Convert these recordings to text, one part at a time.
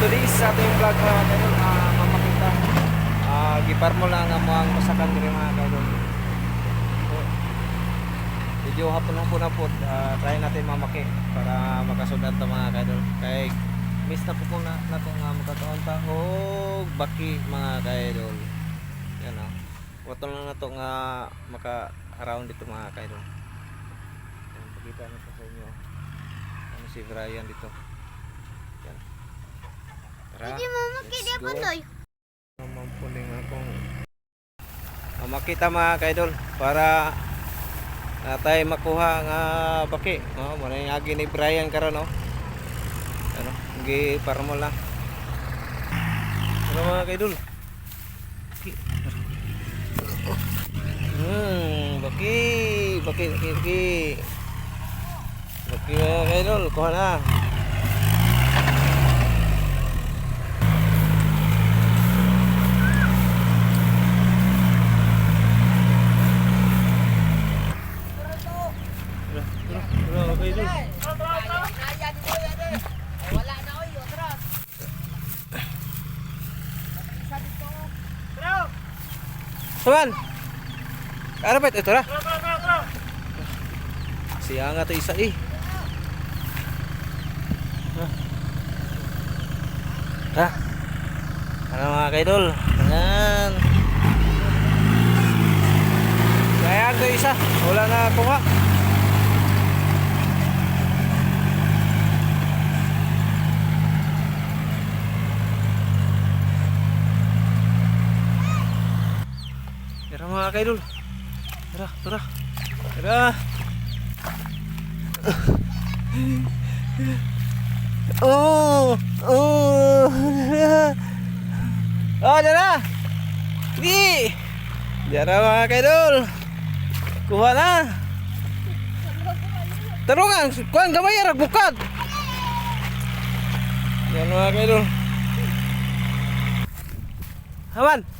today's ating vlog mga kaidol, uh, mamakita. Ah, gipar mo lang ang mga masakan diri mga. So, medyo hapon lang po na po, ah, try natin mamaki para makasundan ta mga kaidol. Kay miss na po ko na na to nga makataon ta og baki mga kaidol. Yan ah. Wato lang na to nga maka around dito mga. Yan, pakita na sa inyo. Ano si Brian dito. Tara. Hindi mo makita pa go. doy. Mamampuling akong Ah, makita mga kaidol para na tayo makuha nga baki. No, mo na yung agi ni Brian karon no. Ano, gi para mo lang. Ano mga kaidol? Baki. Hmm, baki, baki, baki, baki. Baki mga kaidol, kuha na. Tara, tara, tara, mga kaidol. Saban? Arapit, ito na. Siya nga to isa eh. Ha? Ano mga kaidol? Ayan. Ayan to isa. Wala na kuha. Mga kaidol. Tara, tara. Tara. Oh! Oh! Oh, tara! Sige! Tara mga kaidol. Kuha na. Tarungan, kuhan gamay arag bukad. Yan mga kaidol. Haman.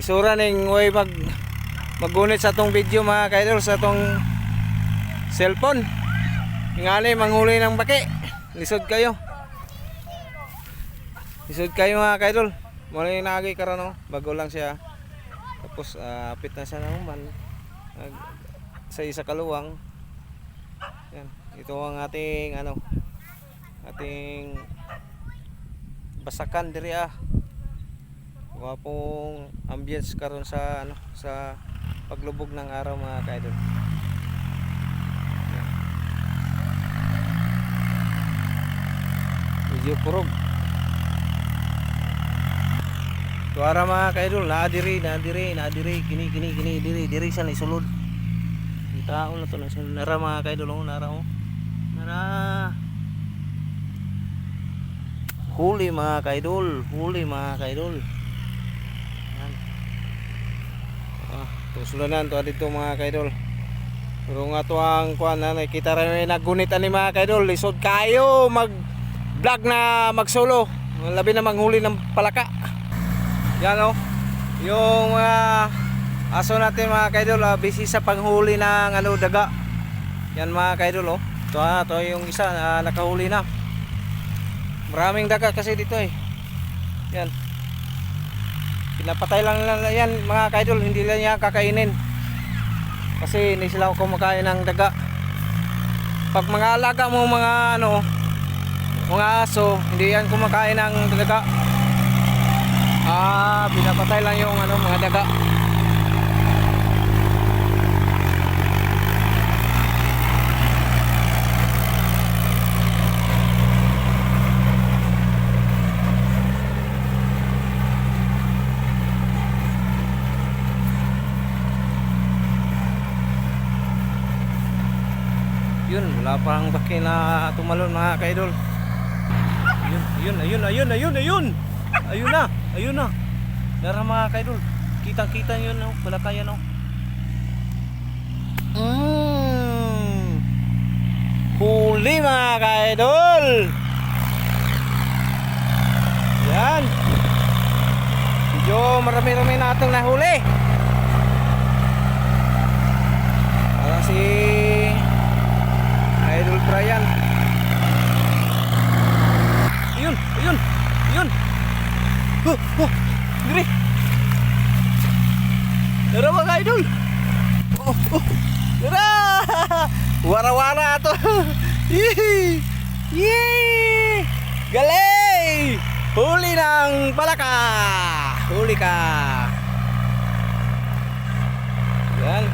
Isura ning way mag magunit sa tong video mga kaidol sa tong cellphone. Ngani manghuli ng baki. Lisod kayo. Lisod kayo mga kaidol. Muna yung nagay karon no. Bago lang siya. Tapos ah, apit na siya naman. Nag- sa isa kaluwang. Yan. Ito ang ating ano ating basakan diri ah. Wapong ambience karon sa ano sa paglubog ng araw mga kaidol. Medyo kurog. Tuara mga kaidol, na diri, na diri, na diri, kini kini kini diri, diri sa isulod. Tao na to na sa nara mga kaidol, oh, nara oh. Nara. Huli mga kaidol, huli mga kaidol. Yan. Ah, tusulanan to dito mga kaidol. Pero nga to ang kuan na nakita rin nagunit ani mga kaidol, lisod kayo mag vlog na magsolo. Labi na manghuli ng palaka. Yan oh. Yung mga aso natin mga kaidol, ah, busy sa panghuli ng ano daga. Yan mga kaidol oh. Ito ah, ito yung isa ah, nakahuli na. Maraming daga kasi dito eh. Yan. Pinapatay lang nila yan mga kaidol, hindi lang yan kakainin. Kasi hindi sila kumakain ng daga. Pag mga alaga mo mga ano, mga aso, hindi yan kumakain ng daga. Ah, pinapatay lang yung ano, mga daga. Yun, wala pang baki na tumalon mga kaidol. Ayun, ayun, ayun, ayun, ayun, ayun. Ayun na, ayun na. Dara mga kaidol. Kitang-kita yun, no? Balakayan, no? Mm. Huli mga kaidol. Yan. Medyo marami-rami na itong nahuli. Para si Brian. Yun, yun, yun. Huh, huh, diri. Dara mga idol. Oh, oh. Dara. Wara-wara to. Yee. Yee. Galay. Huli ng palaka. Huli ka. Yan.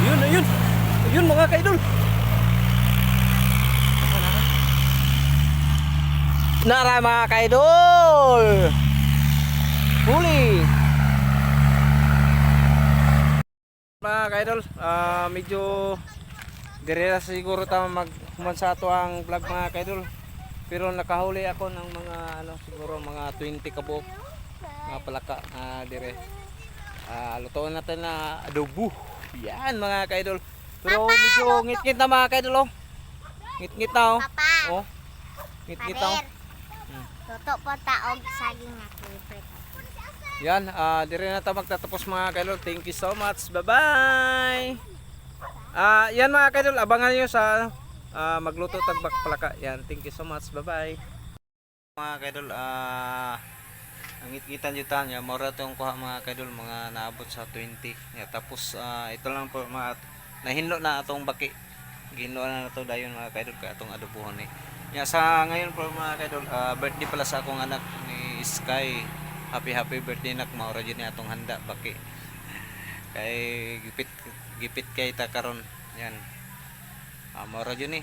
Ayun, ayun. Ayun mga kaidol. Nara mga kaidol. Huli. Mga kaidol, ah medyo direra siguro tama mag sa ato ang vlog mga kaidol. Pero nakahuli ako ng mga ano siguro mga 20 kabuok mga palaka na dire. Ah lutuin natin na adobo. Yan mga kaidol. Pero medyo ngit-ngit na mga kaidol oh. Ngit-ngit na oh. Papa, Oh. Ngit-ngit na oh. Tuto po taog saging nga favorite. Yan, ah dire na tayo magtatapos mga kaidol. Thank you so much. Bye-bye. Ah, yan mga kaidol, abangan niyo sa ah, magluto tagbak palaka. Yan, thank you so much. Bye-bye. Mga kaidol, ah ang itkitan nyo tan, ya, mora itong kuha mga kaidol, mga naabot sa 20. Ya, tapos ah, ito lang po mga nahinlo na atong baki. Ginlo na na to dayon mga kaidol ka atong adobohon ni. Ya, sa ngayon po mga kaidol, ah, birthday pala sa akong anak ni Sky. Happy happy birthday nak maura jud ni atong handa baki. Kay gipit gipit kay ta karon. Yan. Ah, maura jud ni.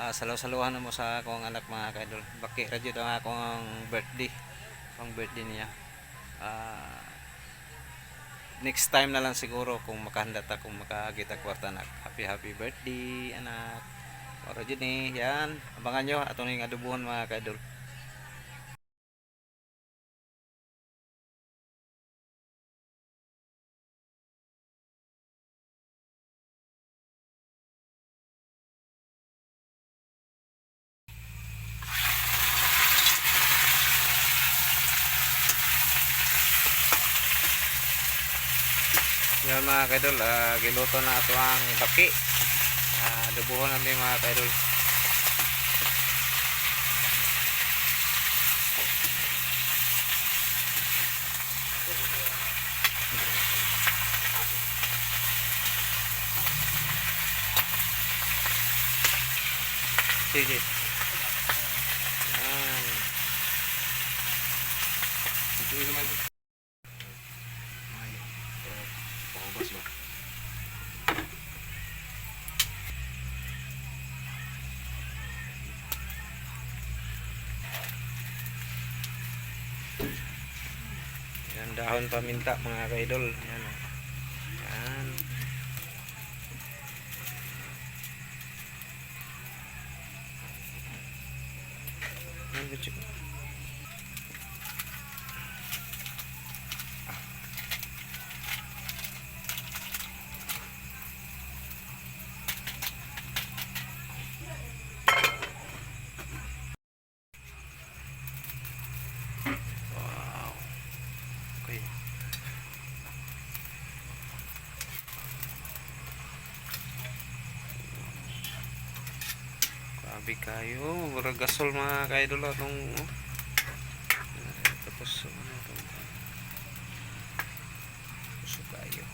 Salaw-saluhan na mo sa akong anak mga kaidol. Baki ra jud ang akong birthday. Ang birthday niya. Ah, next time na lang siguro kung makahanda ta kung makagita kwarta nak. Happy happy birthday anak. Maura jud ni. Yan. Abangan nyo atong adobohon mga kaidol. Yan mga kaidol, ah, giluto na ato ang baki. Ah, adobohon namin mga kaidol. Sige. Yan dahon paminta mga kaidol. Yan. oh. Yan. Yan, bitch. Wow. Okay. Grabe kayo. Mura gasol mga kaidol atong Ah, tapos ano to? Puso kayo.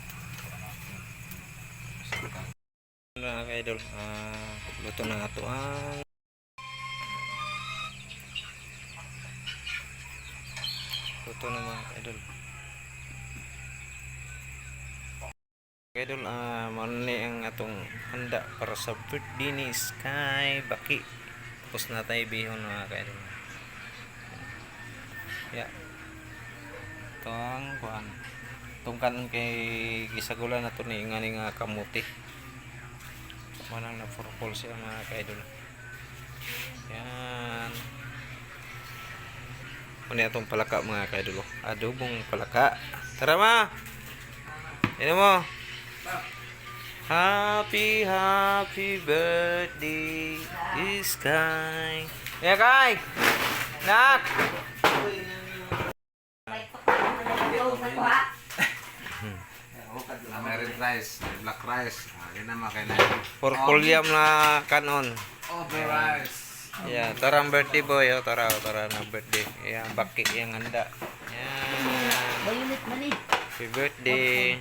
Mga kaidol, ah, luto na ato ang luto na mga kaidol. Kaidol, ah, uh, ni ang atong handa para sa birthday ni Sky Baki. Tapos na tayo bihon mga kaidol. Ya. Ito ang kuhan. tungkan kay gisagulan na to ni nga ni nga kamuti manang na purple siya mga kaidol yan ano itong palaka mga kaidol adobong palaka tara ma Yan mo Happy, happy birthday, Sky. Ya, Kay! Nak! American rice, black rice. Ah, yun naman kay na. Purple yam na kanon. Over rice. Ya, tarang birthday boy, oh, tara, oh, tara na birthday. Yan, baki yang handa. Yan. Violet man eh. Happy birthday.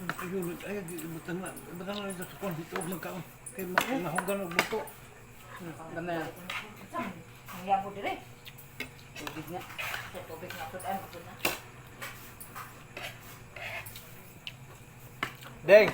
ay, butang na, butang na sa tukon dito magkaon. Kay mahugan og buto. Gamay. Ang yabo dire. Tubig nga. Sa tubig nga pud mapud na. Deng!